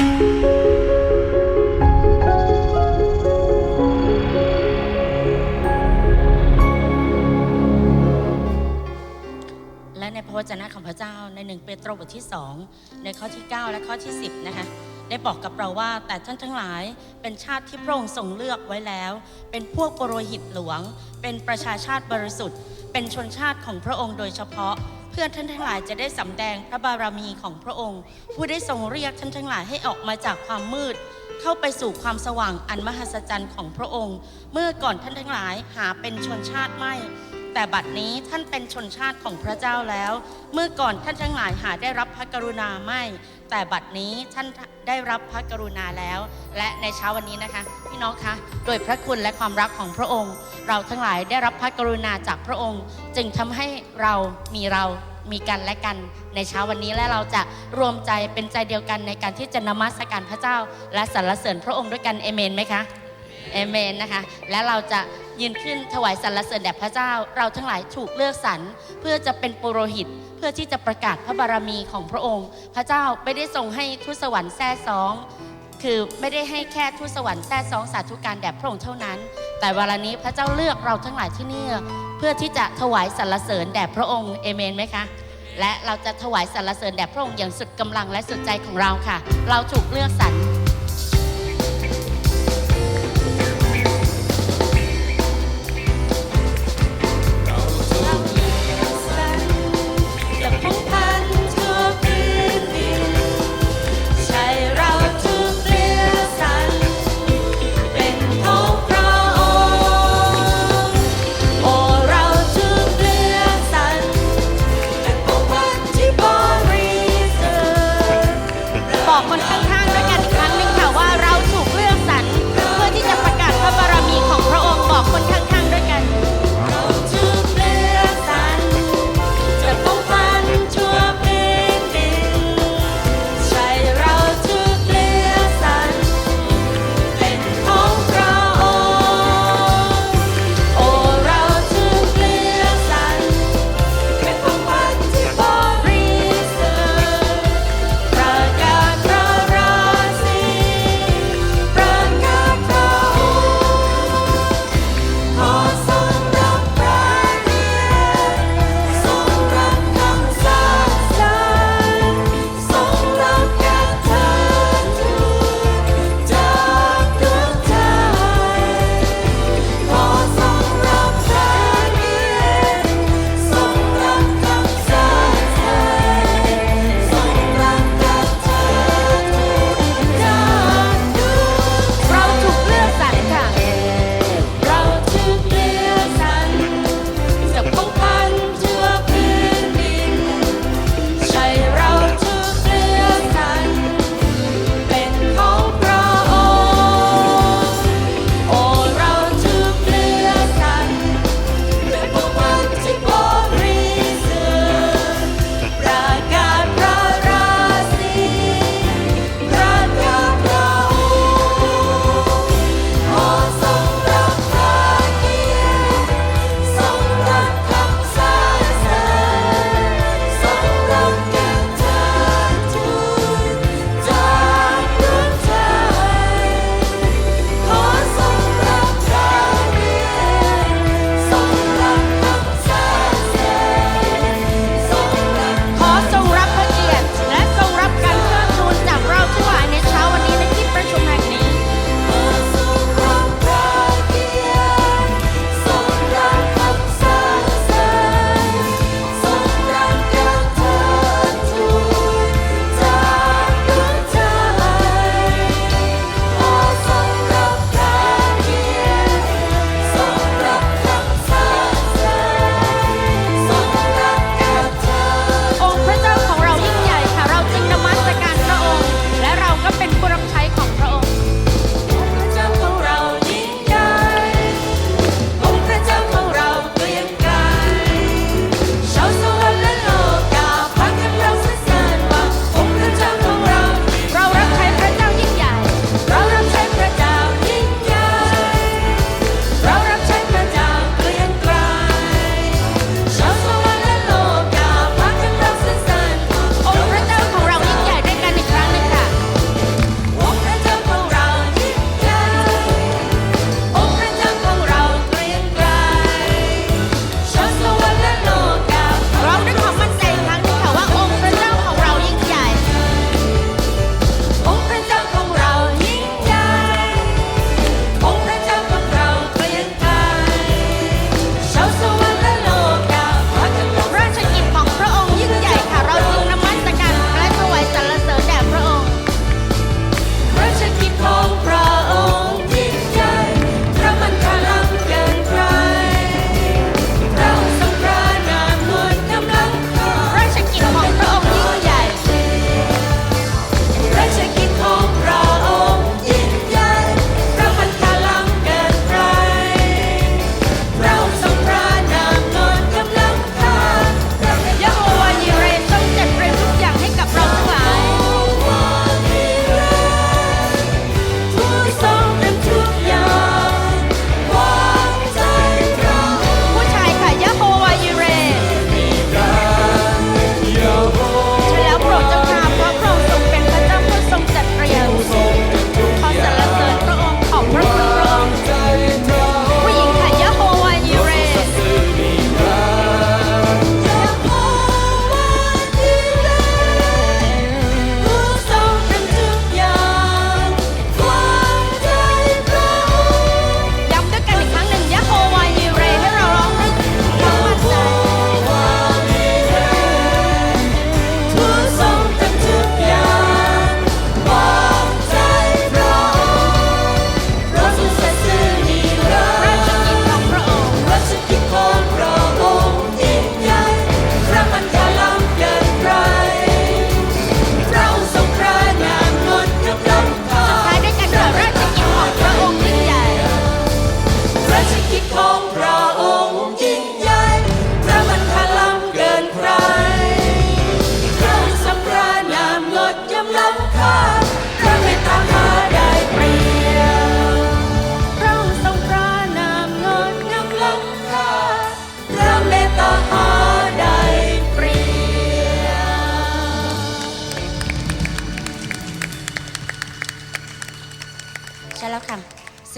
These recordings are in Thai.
และในพระวจนะของพระเจ้าในหนึ่งเปโตรบทที่2ในข้อที่ 9 และข้อที่ 10 นะคะได้บอกกับเราว่าแต่ท่านทั้งหลายเป็นชาติที่พระองค์ทรงเลือกไว้แล้ว เป็นพวกปรหิตหลวง เป็นประชาชาติบริสุทธิ์ เป็นชนชาติของพระองค์โดยเฉพาะ เพื่อท่านทั้งหลายจะได้สำแดงพระบารมีของพระองค์ ผู้ได้ทรงเรียกท่านทั้งหลายให้ออกมาจากความมืด เข้าไปสู่ความสว่างอันมหัศจรรย์ของพระองค์ เมื่อก่อนท่านทั้งหลายหาเป็นชนชาติไม่ แต่บัดนี้ท่านเป็นชนชาติของพระเจ้าแล้ว เมื่อก่อนท่านทั้งหลายหาได้รับพระกรุณาไม่ แต่บัดนี้ท่านได้รับพระกรุณาแล้ว และในเช้าวันนี้นะคะ พี่น้องคะ โดยพระคุณและความรักของพระองค์ เราทั้งหลายได้รับพระกรุณาจากพระองค์ จึงทำให้เรามีเรามีกันและกันในเช้าวันนี้และเราจะรวมใจเป็นใจเดียวกันในการที่จะนมัสการพระเจ้า และสรรเสริญพระองค์ด้วยกันเอเมนไหมคะเอเมนนะคะ และเราจะ ยืนขึ้นถวายสรรเสริญแด่พระเจ้า เราทั้งหลายถูกเลือกสรรเพื่อจะเป็นปุโรหิตเพื่อที่จะประกาศพระบารมีของพระองค์ พระเจ้าไม่ได้ทรงให้ทูตสวรรค์แท้ซอง คือไม่ได้ให้แค่ทูตสวรรค์แท้ซองสาธุการแด่พระองค์เท่านั้น แต่เวลานี้พระเจ้าเลือกเราทั้งหลายที่นี่เพื่อที่จะถวายสรรเสริญแด่พระองค์เอเมนไหมคะและเราจะถวายสรรเสริญแด่พระองค์อย่างสุดกำลังและสุดใจของเราค่ะ เราถูกเลือกสรร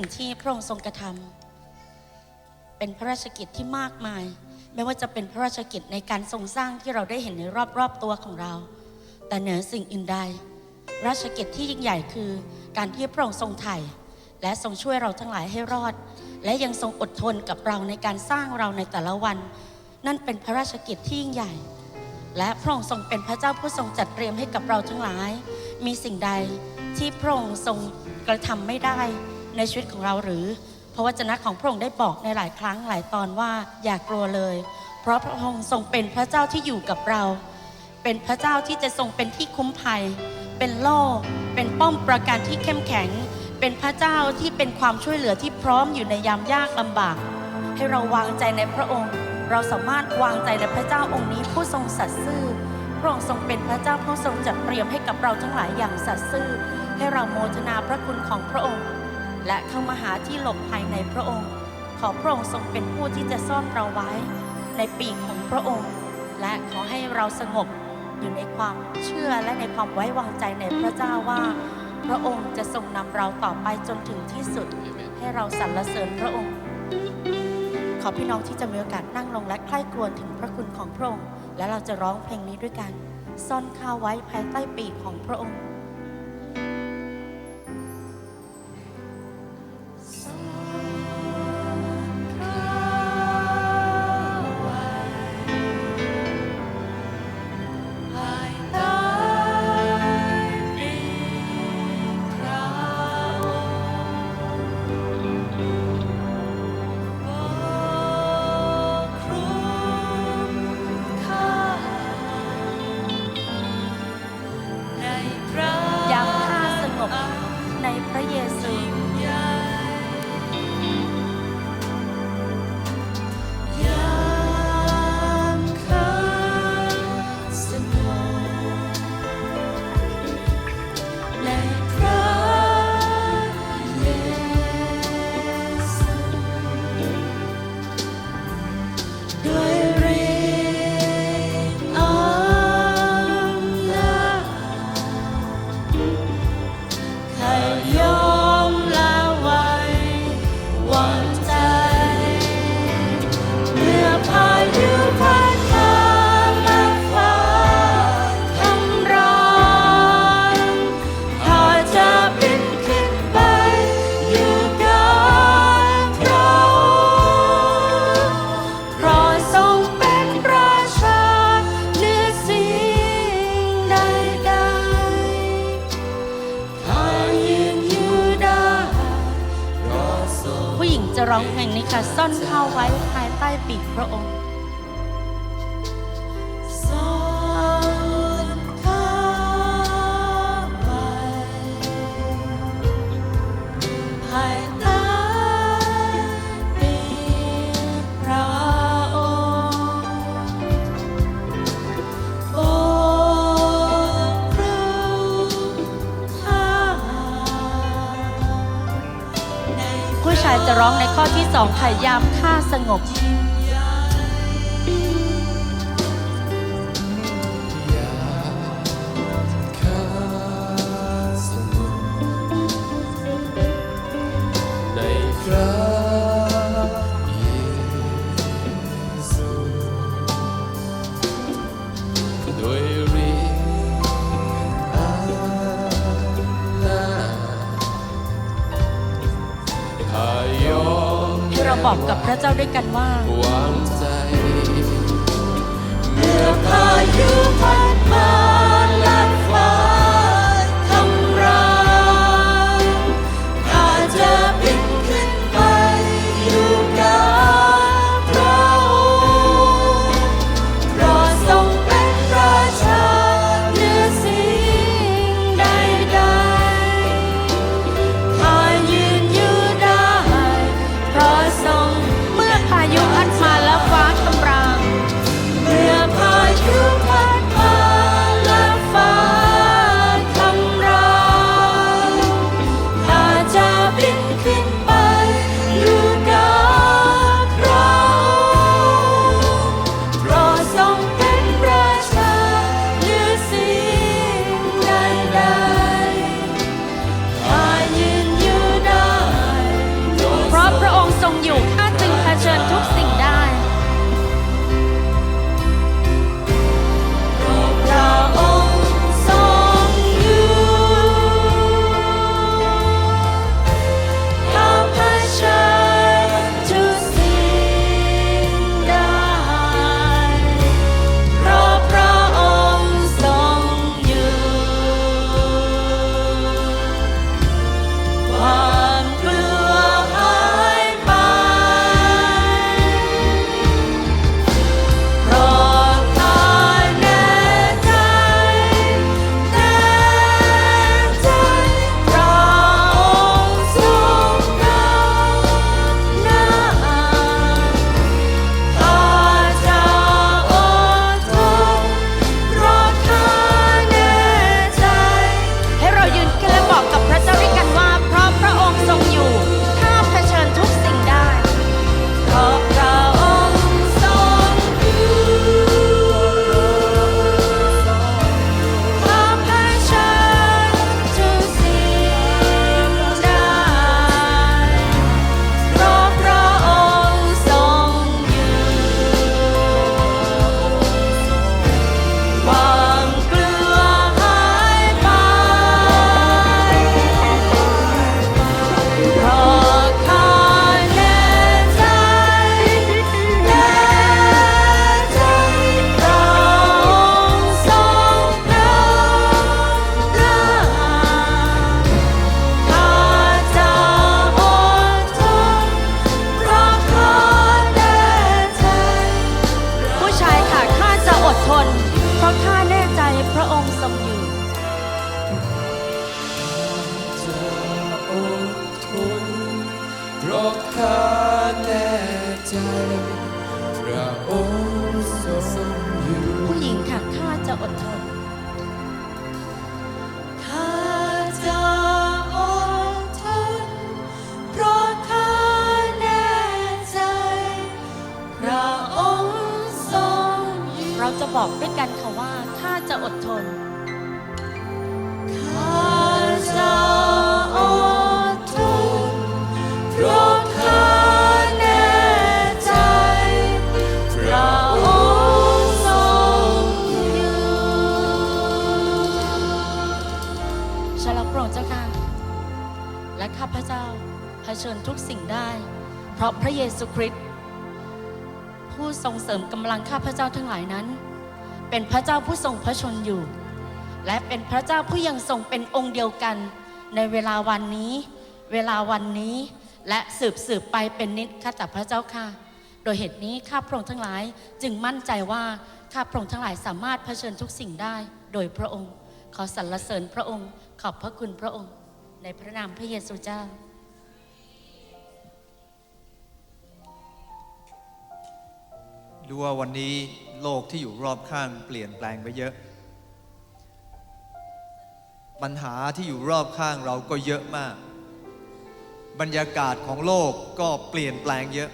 สิ่งที่พระองค์ทรงกระทำเป็นพระราชกิจที่มากมาย ไม่ว่าจะเป็นพระราชกิจในการทรงสร้างที่เราได้เห็นในรอบๆตัวของเรา แต่เหนือสิ่งอื่นใดราชกิจที่ยิ่งใหญ่คือการที่พระองค์ทรงไถ่และทรงช่วยเราทั้งหลายให้รอด และยังทรงอดทนกับเราในการสร้างเราในแต่ละวัน นั่นเป็นพระราชกิจที่ยิ่งใหญ่ และพระองค์ทรงเป็นพระเจ้าผู้ทรงจัดเตรียมให้กับเราทั้งหลาย มีสิ่งใดที่พระองค์ทรงกระทำไม่ได้ ในชีวิตของเราหรือ เพราะวจนะของพระองค์ได้บอกในหลายครั้งหลายตอนว่าอย่ากลัวเลย เพราะพระองค์ทรงเป็นพระเจ้าที่อยู่กับเรา เป็นพระเจ้าที่จะทรงเป็นที่คุ้มภัย เป็นโล่เป็นป้อมประการที่เข้มแข็ง เป็นพระเจ้าที่เป็นความช่วยเหลือที่พร้อมอยู่ในยามยากลำบาก ให้เราวางใจในพระองค์ เราสามารถวางใจในพระเจ้าองค์นี้ผู้ทรงสัตย์ซื่อพระองค์ทรงเป็นพระเจ้าผู้ทรงจัดเตรียมให้กับเราทั้งหลายอย่างสัตย์ซื่อ ให้เราโมทนาพระคุณของพระองค์ และเข้ามาหาที่หลบภัยในพระองค์ ขอพระองค์ทรงเป็นผู้ที่จะซ่อนเราไว้ ในปีกของพระองค์ และขอให้เราสงบอยู่ในความเชื่อและในความไว้วางใจในพระเจ้าว่า พระองค์จะทรงนำเราต่อไปจนถึงที่สุด ให้เราสรรเสริญพระองค์ ขอพี่น้องที่จะมีโอกาสนั่งลงและใคร่ครวญถึงพระคุณของพระองค์ และเราจะร้องเพลงนี้ด้วยกัน ซ่อนข้าไว้ภายใต้ปีกของพระองค์ องในข้อที่สองพยายามฆ่าสงบ บอกกับพระเจ้าด้วยกันว่าวางใจเมื่อพายุพัดมา ผู้หญิงค่ะข้าจะอดทนข้าจะอดทนเพราะข้าแน่ใจพระองค์ทรงอยู่เราจะบอกด้วยกันค่ะว่าข้าจะอดทนข้าจะ ผชิญทุกสิ่งได้ เพราะพระเยซูคริสต์ผู้ทรงเสริมกำลังข้าพเจ้าทั้งหลายนั้น เป็นพระเจ้าผู้ทรงพระชนอยู่ และเป็นพระเจ้าผู้ยังทรงเป็นองค์เดียวกัน ในเวลาวันนี้ เวลาวันนี้ และสืบสืบไปเป็นนิจข้าแต่พระเจ้าค่ะ โดยเหตุนี้ข้าพระองค์ทั้งหลายจึงมั่นใจว่าข้าพระองค์ทั้งหลายสามารถเผชิญทุกสิ่งได้ โดยพระองค์ ขอสรรเสริญพระองค์ ขอบพระคุณพระองค์ ในพระนามพระเยซูเจ้า รู้ว่าวันนี้โลกที่อยู่รอบข้างเปลี่ยนแปลงไปเยอะ ปัญหาที่อยู่รอบข้างเราก็เยอะมาก บรรยากาศของโลกก็เปลี่ยนแปลงเยอะ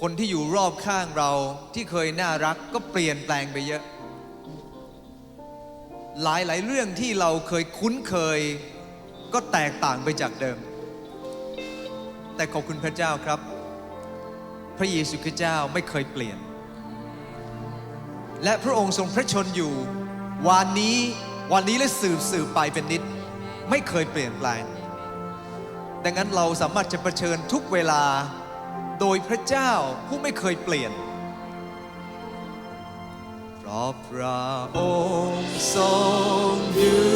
คนที่อยู่รอบข้างเราที่เคยน่ารักก็เปลี่ยนแปลงไปเยอะ หลายหลายๆเรื่องที่เราเคยคุ้นเคย ก็แตกต่างไปจากเดิม แต่ขอบคุณพระเจ้าครับ พระเยซูคริสต์เจ้าไม่เคยเปลี่ยน และพระองค์ทรงพระชนอยู่ วันนี้วันนี้และสืบสืบไปเป็นนิด ไม่เคยเปลี่ยนแปลง ดังนั้นเราสามารถจะะเผชิญทุกเวลาโดยพระเจ้าผู้ไม่เคยเปลี่ยนเพราะพระองค์ทรงอยู่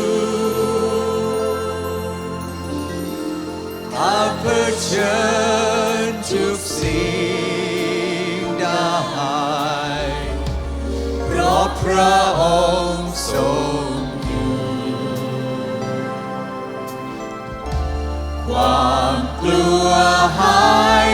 ข้าเผชิญทุกสิ่ง พระพระองค์ทรงอยู่ ความกลัวหาย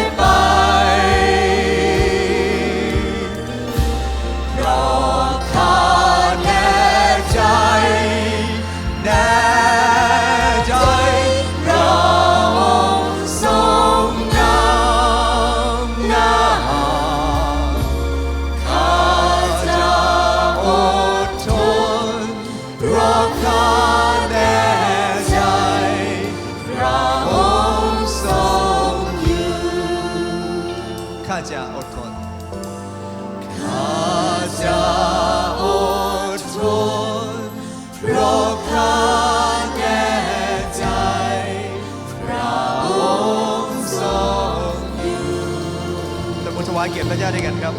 เกียรติพระเจ้าด้วยกันครับ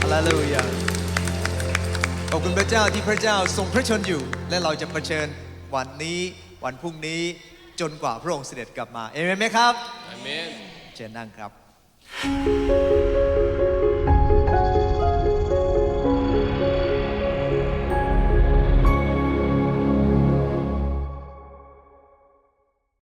ฮาเลลูยาขอบคุณพระเจ้าที่พระเจ้าทรงพระชนอยู่ และเราจะเผชิญวันนี้วันพรุ่งนี้จนกว่าพระองค์เสด็จกลับมา เอเมนไหมครับ อาเมน เชิญนั่งครับ